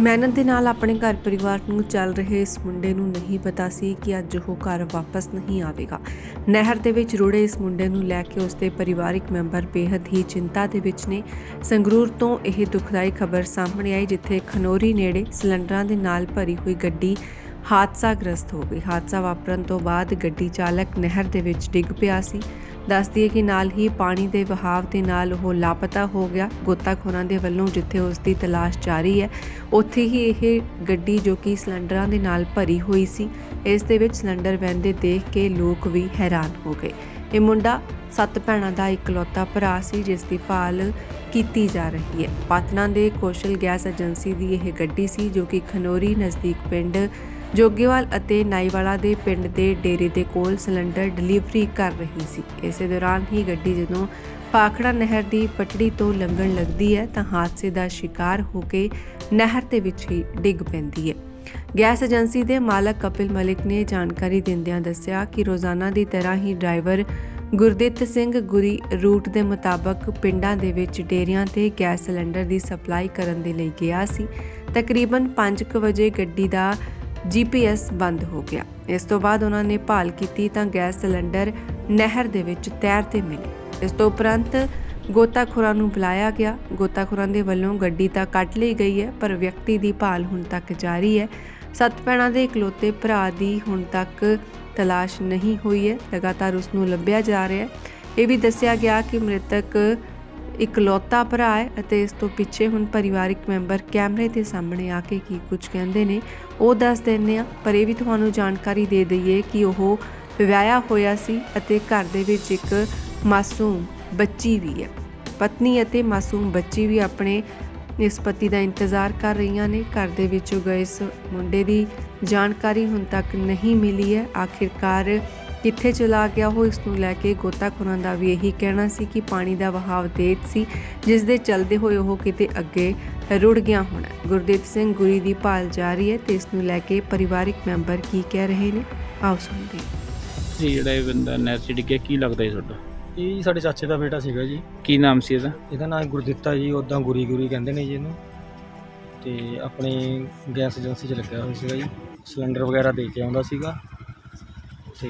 ਮਿਹਨਤ ਦੇ ਨਾਲ ਆਪਣੇ ਘਰ ਪਰਿਵਾਰ ਨੂੰ ਚੱਲ ਰਹੇ ਇਸ ਮੁੰਡੇ ਨੂੰ ਨਹੀਂ ਪਤਾ ਸੀ ਕਿ ਅੱਜ ਉਹ ਘਰ ਵਾਪਸ ਨਹੀਂ ਆਵੇਗਾ। ਨਹਿਰ ਦੇ ਵਿੱਚ ਰੁੜੇ ਇਸ ਮੁੰਡੇ ਨੂੰ ਲੈ ਕੇ ਉਸਦੇ ਪਰਿਵਾਰਿਕ ਮੈਂਬਰ ਬੇहद ਹੀ ਚਿੰਤਾ ਦੇ ਵਿੱਚ ਨੇ। ਸੰਗਰੂਰ ਤੋਂ ਇਹ ਦੁਖਦਾਈ ਖਬਰ ਸਾਹਮਣੇ ਆਈ, ਜਿੱਥੇ ਖਨੋਰੀ ਨੇੜੇ ਸਿਲੰਡਰਾਂ ਦੇ ਨਾਲ ਭਰੀ ਹੋਈ ਗੱਡੀ ਹਾਦਸਾਗ੍ਰਸਤ ਹੋ ਗਈ। ਹਾਦਸਾ ਵਾਪਰਨ ਤੋਂ ਬਾਅਦ ਗੱਡੀ ਚਾਲਕ ਨਹਿਰ ਦੇ ਵਿੱਚ ਡਿੱਗ ਪਿਆ ਸੀ। ਦੱਸਦੀ ਹੈ ਕਿ ਨਾਲ ਹੀ ਪਾਣੀ ਦੇ ਵਹਾਅ ਦੇ ਨਾਲ ਉਹ ਲਾਪਤਾ ਹੋ ਗਿਆ। ਗੋਤਾਖੋਰਾਂ ਦੇ ਵੱਲੋਂ ਜਿੱਥੇ ਉਸ ਦੀ ਤਲਾਸ਼ ਜਾਰੀ ਹੈ, ਉੱਥੇ ਹੀ ਇਹ ਗੱਡੀ ਜੋ ਕਿ ਸਿਲੰਡਰਾਂ ਦੇ ਨਾਲ ਭਰੀ ਹੋਈ ਸੀ, ਇਸ ਦੇ ਵਿੱਚ ਸਿਲੰਡਰ ਵਹਿੰਦੇ ਦੇਖ ਕੇ ਲੋਕ ਵੀ ਹੈਰਾਨ ਹੋ ਗਏ। ਇਹ ਮੁੰਡਾ ਸੱਤ ਭੈਣਾਂ ਦਾ ਇਕਲੌਤਾ ਭਰਾ ਸੀ, ਜਿਸ ਦੀ ਭਾਲ ਕੀਤੀ ਜਾ ਰਹੀ ਹੈ। ਪਾਤਨਾ ਦੇ ਕੌਸ਼ਲ ਗੈਸ ਏਜੰਸੀ ਦੀ ਇਹ ਗੱਡੀ ਸੀ, ਜੋ ਕਿ ਖਨੋਰੀ ਨਜ਼ਦੀਕ ਪਿੰਡ ਜੋਗੇਵਾਲ ਅਤੇ ਨਾਈਵਾਲਾ ਦੇ ਪਿੰਡ ਦੇ ਡੇਰੇ ਦੇ ਕੋਲ ਸਿਲੰਡਰ ਡਿਲੀਵਰੀ ਕਰ ਰਹੀ ਸੀ। ਇਸੇ ਦੌਰਾਨ ਹੀ ਗੱਡੀ ਜਦੋਂ ਪਾਖੜਾ ਨਹਿਰ ਦੀ ਪਟੜੀ ਤੋਂ ਲੰਘਣ ਲੱਗਦੀ ਹੈ, ਤਾਂ ਹਾਦਸੇ ਦਾ ਸ਼ਿਕਾਰ ਹੋ ਕੇ ਨਹਿਰ ਦੇ ਵਿੱਚ ਹੀ ਡਿੱਗ ਪੈਂਦੀ ਹੈ। ਗੈਸ ਏਜੰਸੀ ਦੇ ਮਾਲਕ ਕਪਿਲ ਮਲਿਕ ਨੇ ਜਾਣਕਾਰੀ ਦਿੰਦਿਆਂ ਦੱਸਿਆ ਕਿ ਰੋਜ਼ਾਨਾ ਦੀ ਤਰ੍ਹਾਂ ਹੀ ਡਰਾਈਵਰ ਗੁਰਦਿੱਤ ਸਿੰਘ ਗੁਰੀ ਰੂਟ ਦੇ ਮੁਤਾਬਕ ਪਿੰਡਾਂ ਦੇ ਵਿੱਚ ਡੇਰਿਆਂ ਤੇ ਗੈਸ ਸਿਲੰਡਰ ਦੀ ਸਪਲਾਈ ਕਰਨ ਦੇ ਲਈ ਗਿਆ ਸੀ। ਤਕਰੀਬਨ 5:00 ਵਜੇ ਗੱਡੀ ਦਾ ਜੀਪੀਐਸ ਬੰਦ ਹੋ ਗਿਆ। ਇਸ ਤੋਂ ਬਾਅਦ ਉਹਨਾਂ ਨੇ ਭਾਲ ਕੀਤੀ ਤਾਂ ਗੈਸ ਸਿਲੰਡਰ ਨਹਿਰ ਦੇ ਵਿੱਚ ਤੈਰਦੇ ਮਿਲੇ। ਇਸ ਤੋਂ ਉਪਰੰਤ ਗੋਤਾਖੋਰਾਂ ਨੂੰ ਬੁਲਾਇਆ ਗਿਆ। ਗੋਤਾਖੋਰਾਂ ਦੇ ਵੱਲੋਂ ਗੱਡੀ ਤਾਂ ਕੱਢ ਲਈ ਗਈ ਹੈ, ਪਰ ਵਿਅਕਤੀ ਦੀ ਭਾਲ ਹੁਣ ਤੱਕ ਜਾਰੀ ਹੈ। ਸੱਤ ਭੈਣਾਂ ਦੇ ਇਕਲੌਤੇ ਭਰਾ ਦੀ ਹੁਣ ਤੱਕ ਤਲਾਸ਼ ਨਹੀਂ ਹੋਈ ਹੈ। ਲਗਾਤਾਰ ਉਸ ਨੂੰ ਲੱਭਿਆ ਜਾ ਰਿਹਾ ਹੈ। ਇਹ ਵੀ ਦੱਸਿਆ ਗਿਆ ਕਿ ਮ੍ਰਿਤਕ ਇਕਲੌਤਾ ਭਰਾ ਹੈ ਅਤੇ ਇਸ ਤੋਂ ਪਿੱਛੇ ਹੁਣ ਪਰਿਵਾਰਿਕ ਮੈਂਬਰ ਕੈਮਰੇ ਦੇ ਸਾਹਮਣੇ ਆ ਕੇ ਕੀ ਕੁਝ ਕਹਿੰਦੇ ਨੇ, ਉਹ ਦੱਸ ਦਿੰਦੇ ਆ ਪਰ ਇਹ ਵੀ ਤੁਹਾਨੂੰ ਜਾਣਕਾਰੀ ਦੇ ਦਈਏ ਕਿ ਉਹ ਵਿਆਹਿਆ ਹੋਇਆ ਸੀ ਅਤੇ ਘਰ ਦੇ ਵਿੱਚ ਇੱਕ ਮਾਸੂਮ ਬੱਚੀ ਵੀ ਹੈ। ਪਤਨੀ ਅਤੇ ਮਾਸੂਮ ਬੱਚੀ ਵੀ ਆਪਣੇ ਇਸ ਪਤੀ ਦਾ ਇੰਤਜ਼ਾਰ ਕਰ ਰਹੀਆਂ ਨੇ। ਘਰ ਦੇ ਵਿੱਚੋਂ ਗਏ ਇਸ ਮੁੰਡੇ ਦੀ ਜਾਣਕਾਰੀ ਹੁਣ ਤੱਕ ਨਹੀਂ ਮਿਲੀ ਹੈ। ਆਖਿਰਕਾਰ ਕਿੱਥੇ ਚਲਾ ਗਿਆ ਉਹ ਇਸ ਨੂੰ ਲੈ ਕੇ ਗੋਤਾਖੋਰਾਂ ਦਾ ਵੀ ਇਹੀ ਕਹਿਣਾ ਸੀ ਕਿ ਪਾਣੀ ਦਾ ਵਹਾਅ ਤੇਜ਼ ਸੀ ਜਿਸ ਦੇ ਚਲਦੇ ਹੋਏ ਉਹ ਕਿਤੇ ਅੱਗੇ ਰੁੜ ਗਿਆ ਹੋਣਾ ਗੁਰਦੀਪ ਸਿੰਘ ਗੁਰੀ ਦੀ ਭਾਲ ਜਾਰੀ ਹੈ ਤੇ ਇਸ ਨੂੰ ਲੈ ਕੇ ਪਰਿਵਾਰਿਕ ਮੈਂਬਰ ਕੀ ਕਹਿ ਰਹੇ ਨੇ? ਆਓ ਸੁਣਦੇ ਹਾਂ। ਜੀ ਜਿਹੜਾ ਇਹ ਬੰਦਾ ਨਹਿਰ 'ਚ ਡਿੱਗਿਆ ਕੀ ਲੱਗਦਾ ਜੀ ਤੁਹਾਡਾ? ਇਹ ਜੀ ਸਾਡੇ ਚਾਚੇ ਦਾ ਬੇਟਾ ਸੀਗਾ ਜੀ। ਕੀ ਨਾਮ ਸੀ ਇਹਦਾ? ਇਹਦਾ ਨਾਮ ਗੁਰਦਿੱਤਾ ਜੀ ਉਦਾਂ ਗੁਰੀ ਗੁਰੀ ਕਹਿੰਦੇ ਨੇ ਜੀ ਇਹਨੂੰ। ਤੇ ਆਪਣੀ ਗੈਸ ਏਜੰਸੀ 'ਚ ਲੱਗਿਆ ਹੋਇਆ ਸੀਗਾ ਜੀ। ਸਿਲੰਡਰ ਵਗੈਰਾ ਦੇ ਕੇ ਆਉਂਦਾ ਸੀਗਾ। ਤੇ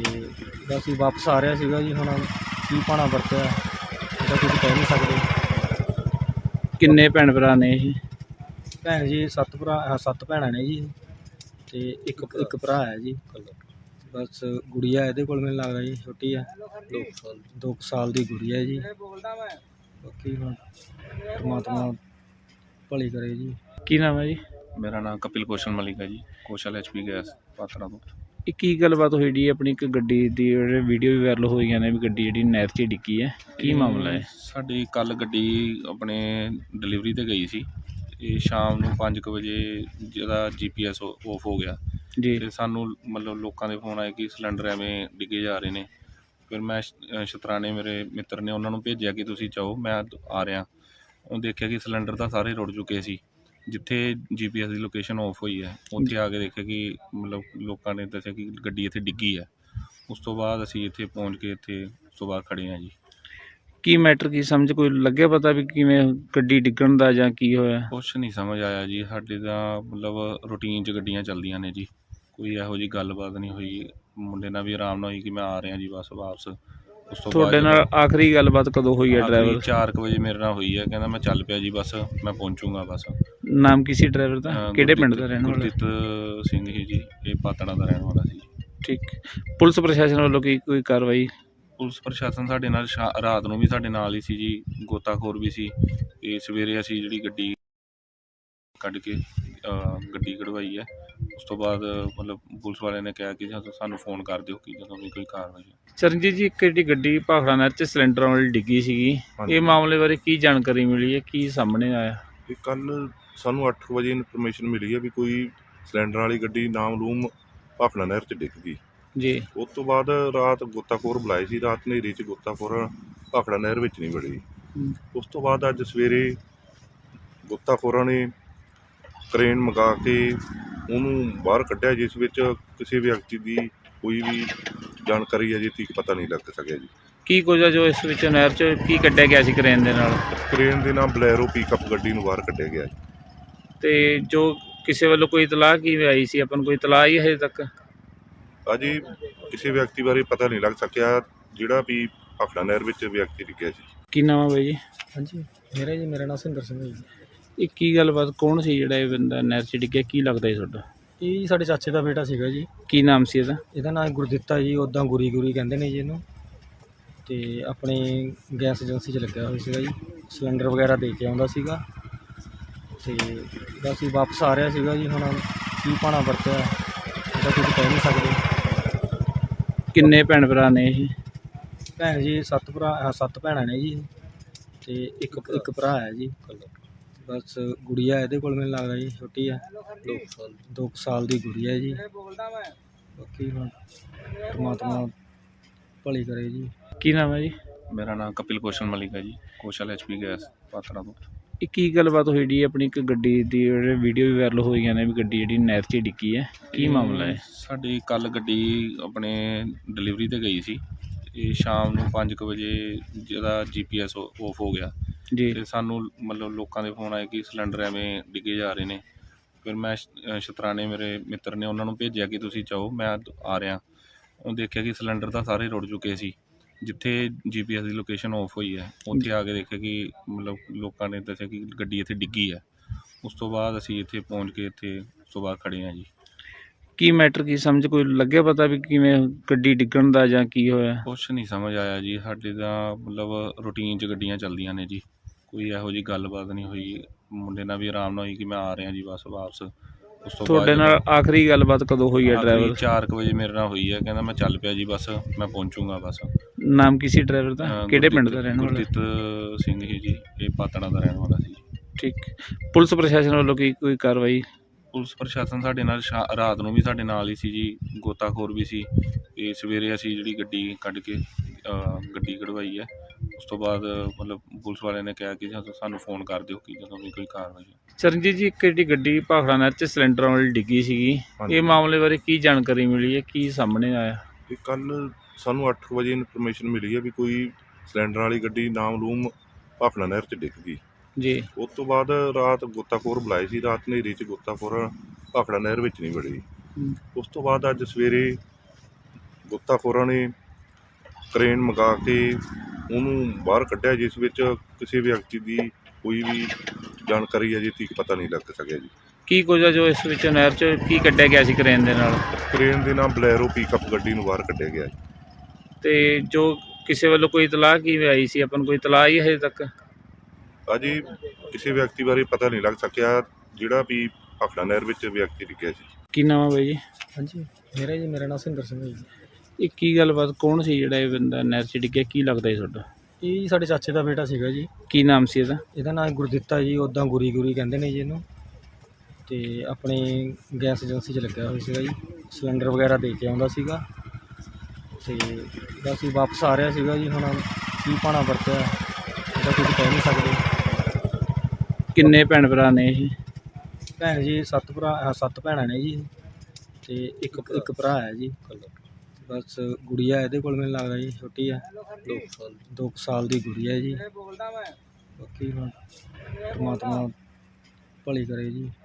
ਹੀ ਵਾਪਸ ਆ ਰਿਹਾ ਸੀਗਾ ਜੀ ਹੁਣ ਕੀ ਪਾਣਾ ਵਰਤਿਆ ਇਹਦਾ ਕੁਝ ਕਹਿ ਨਹੀਂ ਸਕਦੇ। ਕਿੰਨੇ ਭੈਣ ਭਰਾ ਨੇ ਇਹ? ਭੈਣ ਜੀ ਸੱਤ ਭਰਾ ਸੱਤ ਭੈਣਾਂ ਨੇ ਜੀ ਤੇ ਇੱਕ ਇੱਕ ਭਰਾ ਹੈ ਜੀ। ਬਸ ਗੁੜੀਆ ਇਹਦੇ ਕੋਲ ਮੈਨੂੰ ਲੱਗਦਾ ਜੀ ਛੋਟੀ ਆ। 2 ਸਾਲ 2 ਸਾਲ ਦੀ ਗੁੜੀਆ ਹੈ ਜੀ। ਬਾਕੀ ਹੁਣ ਪਰਮਾਤਮਾ ਭਲੀ ਕਰੇ ਜੀ। ਕੀ ਨਾਮ ਹੈ ਜੀ? ਮੇਰਾ ਨਾਮ ਕਪਿਲ ਕੋਸ਼ਲ ਮਲਿਕ ਹੈ ਜੀ। ਕੋਸ਼ਲ ਐਚਪੀ ਗੈਸ ਪਾਤਰਾ ਤੋਂ। ਇਹ ਕੀ ਗੱਲਬਾਤ ਹੋਈ ਜੀ ਆਪਣੀ ਇੱਕ ਗੱਡੀ ਦੀ ਜਿਹੜੇ ਵੀਡੀਓ ਵੀ ਵਾਇਰਲ ਹੋਈਆਂ ਨੇ ਵੀ ਗੱਡੀ ਜਿਹੜੀ ਨਹਿਰ 'ਚ ਡਿੱਗੀ ਹੈ? ਕੀ ਮਾਮਲਾ ਹੈ? ਸਾਡੀ ਕੱਲ ਗੱਡੀ ਆਪਣੇ ਡਿਲੀਵਰੀ ਤੇ ਗਈ ਸੀ। ਇਹ ਸ਼ਾਮ ਨੂੰ 5:00 ਵਜੇ ਜਿਹਦਾ ਜੀਪੀਐਸ ਆਫ ਹੋ ਗਿਆ। ਜੀ। ਤੇ ਸਾਨੂੰ ਮਤਲਬ ਲੋਕਾਂ ਦੇ ਫੋਨ ਆਏ ਕਿ ਸਿਲੰਡਰ ਐਵੇਂ ਡਿੱਗੇ ਜਾ ਰਹੇ ਨੇ। ਫਿਰ ਮੈਂ ਸ਼ਤਰਾਣੇ ਮੇਰੇ ਮਿੱਤਰ ਨੇ ਉਹਨਾਂ ਨੂੰ ਭੇਜਿਆ ਕਿ ਤੁਸੀਂ ਜਾਓ ਮੈਂ ਆ ਰਿਹਾ। ਉਹ ਦੇਖਿਆ ਕਿ ਸਿਲੰਡਰ ਤਾਂ ਸਾਰੇ ਰੁੜ ਚੁੱਕੇ ਸੀ। ਜਿੱਥੇ ਜੀਪੀਐਸ ਦੀ ਲੋਕੇਸ਼ਨ ਆਫ ਹੋਈ ਹੈ ਉੱਥੇ ਆ ਕੇ ਦੇਖਿਆ ਕਿ ਮਤਲਬ ਲੋਕਾਂ ਨੇ ਦੱਸਿਆ ਕਿ ਗੱਡੀ ਇੱਥੇ ਡਿੱਗੀ ਹੈ। ਉਸ ਤੋਂ ਬਾਅਦ ਅਸੀਂ ਇੱਥੇ ਪਹੁੰਚ ਕੇ ਇੱਥੇ ਉਸ ਤੋਂ ਬਾਅਦ ਖੜੇ ਹਾਂ ਜੀ। ਕੀ ਮੈਟਰ ਕੀ ਸਮਝ ਕੋਈ ਲੱਗਿਆ ਪਤਾ ਵੀ ਕਿਵੇਂ ਗੱਡੀ ਡਿੱਗਣ ਦਾ ਜਾਂ ਕੀ ਹੋਇਆ? ਕੁਛ ਨਹੀਂ ਸਮਝ ਆਇਆ ਜੀ ਸਾਡੇ ਤਾਂ ਮਤਲਬ ਰੂਟੀਨ 'ਚ ਗੱਡੀਆਂ ਚੱਲਦੀਆਂ ਨੇ ਜੀ। ਕੋਈ ਇਹੋ ਜੀ ਗੱਲਬਾਤ ਨਹੀਂ ਹੋਈ ਮੁੰਡੇ ਨਾਲ ਵੀ ਆਰਾਮ ਨਾਲ ਹੋਈ ਕਿ ਮੈਂ ਆ ਰਿਹਾ ਜੀ ਬਸ ਵਾਪਸ। ਉਸ ਤੋਂ ਤੁਹਾਡੇ ਨਾਲ ਆਖਰੀ ਗੱਲਬਾਤ ਕਦੋਂ ਹੋਈ ਹੈ ਡਰਾਈਵਰ ਚਾਰ ਕੁ ਵਜੇ ਮੇਰੇ ਨਾਲ ਹੋਈ ਹੈ ਕਹਿੰਦਾ ਮੈਂ ਚੱਲ ਪਿਆ ਜੀ ਬਸ ਮੈਂ ਪਹੁੰਚੂਗਾ ਬਸ। ਨਾਮ ਕੀ ਸੀ ਡਰਾਈਵਰ ਦਾ? ਅਹ ਕਿਹੜੇ ਪਿੰਡ ਦਾ ਰਹਿਣ ਵਾਲਾ? ਗੁਰਦੀਪ ਸਿੰਘ ਹੀ ਜੀ ਇਹ ਪਾਤੜਾ ਦਾ ਰਹਿਣ ਵਾਲਾ ਸੀ। ਠੀਕ। ਪੁਲਿਸ ਪ੍ਰਸ਼ਾਸਨ ਵੱਲੋਂ ਕੀ ਕੋਈ ਕਾਰਵਾਈ? ਪੁਲਿਸ ਪ੍ਰਸ਼ਾਸਨ ਸਾਡੇ ਨਾਲ ਸ਼ਾ- ਰਾਤ ਨੂੰ ਵੀ ਸਾਡੇ ਨਾਲ ਹੀ ਸੀ ਜੀ ਗੋਤਾਖੋਰ ਵੀ ਸੀ। ਤੇ ਸਵੇਰੇ ਅਸੀਂ ਜਿਹੜੀ ਗੱਡੀ ਕੱਢ ਕੇ ਅਹ, ਗੱਡੀ ਕਢਵਾਈ ਹੈ। ਉਸ ਤੋਂ ਬਾਅਦ ਮਤਲਬ ਪੁਲਿਸ ਵਾਲਿਆਂ ਨੇ ਕਿਹਾ ਕਿ ਜਦੋਂ ਸਾਨੂੰ ਫੋਨ ਕਰ ਦਿਓ ਕਿ ਜਦੋਂ ਵੀ ਕੋਈ ਕਾਰਵਾਈ ਹੈ। ਚਰਨਜੀਤ ਜੀ ਇੱਕ ਜਿਹੜੀ ਗੱਡੀ ਭਾਖੜਾ ਨਹਿਰ 'ਚ ਸਿਲੰਡਰਾਂ ਵਾਲੀ ਡਿੱਗੀ ਸੀਗੀ। ਹਾਂਜੀ। ਇਹ ਮਾਮਲੇ ਬਾਰੇ ਕੀ ਜਾਣਕਾਰੀ ਮਿਲੀ ਹੈ? ਕੀ ਸਾਹਮਣੇ ਆਇਆ? ਇਹ ਕੱਲ ਸਾਨੂੰ 8 ਵਜੇ ਇਨਫੋਰਮੇਸ਼ਨ ਮਿਲੀ ਹੈ ਵੀ ਕੋਈ ਸਿਲੰਡਰ ਵਾਲੀ ਗੱਡੀ ਨਾਮਲੂਮ ਭਾਖੜਾ ਨਹਿਰ 'ਚ ਡਿੱਗ ਗਈ। ਜੀ। ਉਸ ਤੋਂ ਬਾਅਦ ਰਾਤ ਗੋਤਾਖੋਰ ਬੁਲਾਏ ਸੀ ਰਾਤ ਹਨੇਰੀ 'ਚ ਗੋਤਾਖੋਰ ਭਾਖੜਾ ਨਹਿਰ ਵਿੱਚ ਨਹੀਂ ਵੜੀ। ਉਸ ਤੋਂ ਬਾਅਦ ਅੱਜ ਸਵੇਰੇ ਗੋਤਾਖੋਰਾਂ ਨੇ ਕ੍ਰੇਨ ਮੰਗਾ ਕੇ ਉਹਨੂੰ ਬਾਹਰ ਕੱਢਿਆ ਜਿਸ ਵਿੱਚ ਕਿਸੇ ਵਿਅਕਤੀ ਦੀ ਕੋਈ ਵੀ ਜਾਣਕਾਰੀ ਅਜੇ ਤੱਕ ਪਤਾ ਨਹੀਂ ਲੱਗ ਸਕਿਆ ਜੀ। ਕੀ ਕੁਝ ਆ ਜੋ ਇਸ ਵਿੱਚ ਨਹਿਰ 'ਚ ਕੀ ਕੱਢਿਆ ਗਿਆ ਸੀ ਕਰੇਨ ਦੇ ਨਾਲ? ਕ੍ਰੇਨ ਦੇ ਨਾਲ ਬਲੈਰੋ ਪਿਕਅਪ ਗੱਡੀ ਨੂੰ ਬਾਹਰ ਕੱਢਿਆ ਗਿਆ ਜੀ। ਤੇ ਜੋ ਕਿਸੇ ਵੱਲੋਂ ਕੋਈ ਇਤਲਾਹ ਕੀ ਆਈ ਸੀ? ਆਪਾਂ ਨੂੰ ਕੋਈ ਇਤਲਾਹ ਹੀ ਹਜੇ ਤੱਕ? ਅਜੇ ਕਿਸੇ ਵਿਅਕਤੀ ਬਾਰੇ ਪਤਾ ਨਹੀਂ ਲੱਗ ਸਕਿਆ ਜਿਹੜਾ ਵੀ ਭਾਖੜਾ ਨਹਿਰ ਵਿੱਚ ਵਿਅਕਤੀ ਡਿੱਗਿਆ ਸੀ। ਕੀ ਨਾਮ ਹੈ ਬਾਈ ਜੀ? ਹਾਂਜੀ ਮੇਰਾ ਜੀ ਮੇਰਾ ਨਾਮ ਸਿੰਦਰ ਸਿੰਘ ਹੈ ਜੀ। ਇਹ ਕੀ ਗੱਲਬਾਤ ਕੌਣ ਸੀ ਜਿਹੜਾ ਇਹ ਬੰਦਾ ਨਹਿਰ 'ਚ ਡਿੱਗਿਆ? ਕੀ ਲੱਗਦਾ ਜੀ ਤੁਹਾਡਾ? ਇਹ ਜੀ ਸਾਡੇ ਚਾਚੇ ਦਾ ਬੇਟਾ ਸੀਗਾ ਜੀ। ਕੀ ਨਾਮ ਸੀ ਇਹਦਾ? ਇਹਦਾ ਨਾਮ ਗੁਰਦਿੱਤਾ ਜੀ ਉੱਦਾਂ ਗੁਰੀ ਗੁਰੀ ਕਹਿੰਦੇ ਨੇ ਜੀ ਇਹਨੂੰ। ਤੇ ਆਪਣੇ ਗੈਸ ਏਜੰਸੀ 'ਚ ਲੱਗਿਆ ਹੋਇਆ ਸੀਗਾ ਜੀ। ਸਿਲੰਡਰ ਵਗੈਰਾ ਦੇ ਕੇ ਆਉਂਦਾ ਸੀਗਾ। ਤੇ ਬਸ ਹੀ ਵਾਪਸ ਆ ਰਿਹਾ ਸੀਗਾ ਜੀ ਹੁਣ ਕੀ ਪਾਣਾ ਵਰਤਿਆ ਇਹਦਾ ਕੁਝ ਕਹਿ ਨਹੀਂ ਸਕਦੇ। ਕਿੰਨੇ ਭੈਣ ਭਰਾ ਨੇ ਇਹ? ਭੈਣ ਜੀ ਸੱਤ ਭਰਾ ਅਹ ਸੱਤ ਭੈਣਾਂ ਨੇ ਜੀ। ਤੇ ਇੱਕ ਇੱਕ ਭਰਾ ਹੈ ਜੀ। ਬਸ ਗੁੜੀਆ ਇਹਦੇ ਕੋਲ ਮੈਨੂੰ ਲੱਗਦਾ ਜੀ ਛੋਟੀ ਆ। 2 ਸਾਲ 2 ਸਾਲ ਦੀ ਗੁੜੀਆ ਜੀ। ਬਾਕੀ ਹੁਣ ਪਰਮਾਤਮਾ ਭਲੀ ਕਰੇ ਜੀ। ਕੀ ਨਾਮ ਹੈ ਜੀ? ਮੇਰਾ ਨਾਮ ਕਪਿਲ ਕੋਸ਼ਨ ਮਲਿਕ ਹੈ ਜੀ। ਕੋਸ਼ਲ ਐਚਪੀ ਗੈਸ ਪਾਤੜਾ ਤੋਂ। ਇਹ ਕੀ ਗੱਲਬਾਤ ਹੋਈ ਜੀ ਆਪਣੀ ਇੱਕ ਗੱਡੀ ਦੀ ਜਿਹੜੇ ਵੀਡੀਓ ਵੀ ਵਾਇਰਲ ਹੋਈਆਂ ਨੇ ਵੀ ਗੱਡੀ ਜਿਹੜੀ ਨਹਿਰ 'ਚ ਡਿੱਗੀ ਹੈ? ਕੀ ਮਾਮਲਾ ਹੈ? ਸਾਡੀ ਕੱਲ ਗੱਡੀ ਆਪਣੇ ਡਿਲੀਵਰੀ ਤੇ ਗਈ ਸੀ। ਇਹ ਸ਼ਾਮ ਨੂੰ 5:00 ਵਜੇ ਜਿਹਦਾ ਜੀਪੀਐਸ ਆਫ ਹੋ ਗਿਆ। ਜੀ। ਤੇ ਸਾਨੂੰ ਮਤਲਬ ਲੋਕਾਂ ਦੇ ਫੋਨ ਆਏ ਕਿ ਸਿਲੰਡਰ ਐਵੇਂ ਡਿੱਗੇ ਜਾ ਰਹੇ ਨੇ। ਫਿਰ ਮੈਂ ਸ਼ਤਰਾਣੇ ਮੇਰੇ ਮਿੱਤਰ ਨੇ ਉਹਨਾਂ ਨੂੰ ਭੇਜਿਆ ਕਿ ਤੁਸੀਂ ਜਾਓ ਮੈਂ ਆ ਰਿਹਾ। ਉਹ ਦੇਖਿਆ ਕਿ ਸਿਲੰਡਰ ਤਾਂ ਸਾਰੇ ਰੁੜ ਚੁੱਕੇ ਸੀ। ਜਿੱਥੇ ਜੀਪੀਐਸ ਦੀ ਲੋਕੇਸ਼ਨ ਆਫ ਹੋਈ ਹੈ ਉੱਥੇ ਆ ਕੇ ਦੇਖਿਆ ਕਿ ਮਤਲਬ ਲੋਕਾਂ ਨੇ ਦੱਸਿਆ ਕਿ ਗੱਡੀ ਇੱਥੇ ਡਿੱਗੀ ਹੈ। ਉਸ ਤੋਂ ਬਾਅਦ ਅਸੀਂ ਇੱਥੇ ਪਹੁੰਚ ਕੇ ਇੱਥੇ ਉਸ ਤੋਂ ਬਾਅਦ ਖੜੇ ਹਾਂ ਜੀ। ਕੀ ਮੈਟਰ ਕੀ ਸਮਝ? ਕੋਈ ਲੱਗਿਆ ਪਤਾ ਵੀ ਕਿਵੇਂ ਗੱਡੀ ਡਿੱਗਣ ਦਾ ਜਾਂ ਕੀ ਹੋਇਆ? ਕੁਛ ਨਹੀਂ ਸਮਝ ਆਇਆ ਜੀ। ਸਾਡੇ ਦਾ ਮਤਲਬ ਰੂਟੀਨ 'ਚ ਗੱਡੀਆਂ ਚੱਲਦੀਆਂ ਨੇ ਜੀ। ਕੋਈ ਇਹੋ ਜੀ ਗੱਲਬਾਤ ਨਹੀਂ ਹੋਈ। ਮੁੰਡੇ ਨਾਲ ਵੀ ਆਰਾਮ ਨਾਲ ਹੋਈ ਕਿ ਮੈਂ ਆ ਰਿਹਾ ਜੀ ਬਸ ਵਾਪਸ। ਉਸ ਤੋਂ ਤੁਹਾਡੇ ਨਾਲ ਆਖਰੀ ਗੱਲਬਾਤ ਕਦੋਂ ਹੋਈ ਹੈ ਡਰਾਈਵਰ 4 ਵਜੇ ਮੇਰੇ ਨਾਲ ਹੋਈ ਹੈ ਕਹਿੰਦਾ ਮੈਂ ਚੱਲ ਪਿਆ ਜੀ ਬਸ ਮੈਂ ਪਹੁੰਚੂਗਾ ਬਸ। ਨਾਮ ਕੀ ਸੀ ਡਰਾਈਵਰ ਦਾ? ਕਿਹੜੇ ਪਿੰਡ ਦਾ ਰਹਿਣ ਵਾਲਾ? ਗੁਰਦੀਪ ਸਿੰਘ ਹੀ ਜੀ। ਇਹ ਪਾਤੜਾ ਦਾ ਰਹਿਣ ਵਾਲਾ ਸੀ। ਠੀਕ। ਪੁਲਿਸ ਪ੍ਰਸ਼ਾਸਨ ਵੱਲੋਂ ਕੀ ਕੋਈ ਕਾਰਵਾਈ? ਪੁਲਿਸ ਪ੍ਰਸ਼ਾਸਨ ਸਾਡੇ ਨਾਲ ਸ਼ਾ- ਰਾਤ ਨੂੰ ਵੀ ਸਾਡੇ ਨਾਲ ਹੀ ਸੀ ਜੀ ਗੋਤਾਖੋਰ ਵੀ ਸੀ ਤੇ ਸਵੇਰੇ ਅਸੀਂ ਜਿਹੜੀ ਗੱਡੀ ਕੱਢ ਕੇ ਅਹ, ਗੱਡੀ ਕਢਵਾਈ ਹੈ। ਉਸ ਤੋਂ ਬਾਅਦ ਮਤਲਬ ਪੁਲਿਸ ਵਾਲਿਆਂ ਨੇ ਕਿਹਾ ਕਿ ਸਾਨੂੰ- ਸਾਨੂੰ ਫੋਨ ਕਰ ਦਿਓ ਕਿ ਜਦੋਂ ਵੀ ਕੋਈ ਕਾਰਵਾਈ ਹੈ ਚਰਨਜੀਤ ਜੀ ਇੱਕ ਜਿਹੜੀ ਗੱਡੀ ਭਾਖੜਾ ਨਹਿਰ 'ਚ ਸਿਲੰਡਰਾਂ ਵਾਲੀ ਡਿੱਗੀ ਸੀਗੀ ਹਾਂਜੀ। ਇਹ ਮਾਮਲੇ ਬਾਰੇ ਕੀ ਜਾਣਕਾਰੀ ਮਿਲੀ ਹੈ? ਕੀ ਸਾਹਮਣੇ ਆਇਆ? ਇਹ ਕੱਲ ਸਾਨੂੰ 8 ਵਜੇ ਇਨਫੋਰਮੇਸ਼ਨ ਮਿਲੀ ਹੈ ਵੀ ਕੋਈ ਸਿਲੰਡਰ ਵਾਲੀ ਗੱਡੀ ਨਾਮਲੂਮ ਭਾਖੜਾ ਨਹਿਰ 'ਚ ਡਿੱਗ ਗਈ। ਜੀ। ਉਸ ਤੋਂ ਬਾਅਦ ਰਾਤ ਗੋਤਾਖੋਰ ਬੁਲਾਏ ਸੀ ਰਾਤ ਹਨੇਰੀ 'ਚ ਗੋਤਾਖੋਰ ਭਾਖੜਾ ਨਹਿਰ ਵਿੱਚ ਨਹੀਂ ਵੜੀ। ਹੂੰ। ਉਸ ਤੋਂ ਬਾਅਦ ਅੱਜ ਸਵੇਰੇ ਗੋਤਾਖੋਰਾਂ ਨੇ ਕ੍ਰੇਨ ਮੰਗਾ ਕੇ ਉਹਨੂੰ ਬਾਹਰ ਕੱਢਿਆ ਜਿਸ ਵਿੱਚ ਕਿਸੇ ਵਿਅਕਤੀ ਦੀ ਕੋਈ ਵੀ ਜਾਣਕਾਰੀ ਅਜੇ ਤੱਕ ਪਤਾ ਨਹੀਂ ਲੱਗ ਸਕਿਆ ਜੀ। ਕੀ ਕੁਝ ਆ ਜੋ ਇਸ ਵਿੱਚ ਨਹਿਰ 'ਚ ਕੀ ਕੱਢਿਆ ਗਿਆ ਸੀ ਕਰੇਨ ਦੇ ਨਾਲ? ਕ੍ਰੇਨ ਦੇ ਨਾਲ ਬਲੈਰੋ ਪਿਕਅਪ ਗੱਡੀ ਨੂੰ ਬਾਹਰ ਕੱਢਿਆ ਗਿਆ ਜੀ। ਤੇ ਜੋ ਕਿਸੇ ਵੱਲੋਂ ਕੋਈ ਇਤਲਾਹ ਕੀ ਆਈ ਸੀ? ਆਪਾਂ ਨੂੰ ਕੋਈ ਇਤਲਾਹ ਹੀ ਹਜੇ ਤੱਕ? ਅਜੇ ਕਿਸੇ ਵਿਅਕਤੀ ਬਾਰੇ ਪਤਾ ਨਹੀਂ ਲੱਗ ਸਕਿਆ ਜਿਹੜਾ ਵੀ ਭਾਖੜਾ ਨਹਿਰ ਵਿੱਚ ਵਿਅਕਤੀ ਡਿੱਗਿਆ ਸੀ। ਕੀ ਨਾਮ ਹੈ ਬਾਈ ਜੀ? ਹਾਂਜੀ ਮੇਰਾ ਜੀ ਮੇਰਾ ਨਾਮ ਸਿੰਦਰ ਸਿੰਘ ਹੈ ਜੀ। ਇਹ ਕੀ ਗੱਲਬਾਤ ਕੌਣ ਸੀ ਜਿਹੜਾ ਇਹ ਬੰਦਾ ਨਹਿਰ 'ਚ ਡਿੱਗਿਆ? ਕੀ ਲੱਗਦਾ ਜੀ ਤੁਹਾਡਾ? ਇਹ ਜੀ ਸਾਡੇ ਚਾਚੇ ਦਾ ਬੇਟਾ ਸੀਗਾ ਜੀ। ਕੀ ਨਾਮ ਸੀ ਇਹਦਾ? ਇਹਦਾ ਨਾਮ ਗੁਰਦਿੱਤਾ ਜੀ ਉੱਦਾਂ ਗੁਰੀ ਗੁਰੀ ਕਹਿੰਦੇ ਨੇ ਜੀ ਇਹਨੂੰ। ਤੇ ਆਪਣੇ ਗੈਸ ਏਜੰਸੀ 'ਚ ਲੱਗਿਆ ਹੋਇਆ ਸੀਗਾ ਜੀ। ਸਿਲੰਡਰ ਵਗੈਰਾ ਦੇ ਕੇ ਆਉਂਦਾ ਸੀਗਾ। ਤੇ ਬਸ ਹੀ ਵਾਪਸ ਆ ਰਿਹਾ ਸੀਗਾ ਜੀ ਹੁਣ ਕੀ ਪਾਣਾ ਵਰਤਿਆ ਇਹਦਾ ਕੁਝ ਕਹਿ ਨਹੀਂ ਸਕਦੇ। ਕਿੰਨੇ ਭੈਣ ਭਰਾ ਨੇ ਇਹ? ਭੈਣ ਜੀ, ਸੱਤ ਭਰਾ, ਅਹ ਸੱਤ ਭੈਣਾਂ ਨੇ ਜੀ। ਤੇ ਇੱਕ ਇੱਕ ਭਰਾ ਹੈ ਜੀ। ਬਸ ਗੁੜੀਆ ਇਹਦੇ ਕੋਲ ਮੈਨੂੰ ਲੱਗਦਾ ਜੀ, ਛੋਟੀ ਆ। 2 ਸਾਲ 2 ਸਾਲ ਦੀ ਗੁੜੀਆ ਹੈ ਜੀ। ਬਾਕੀ ਹੁਣ ਪਰਮਾਤਮਾ ਭਲੀ ਕਰੇ ਜੀ।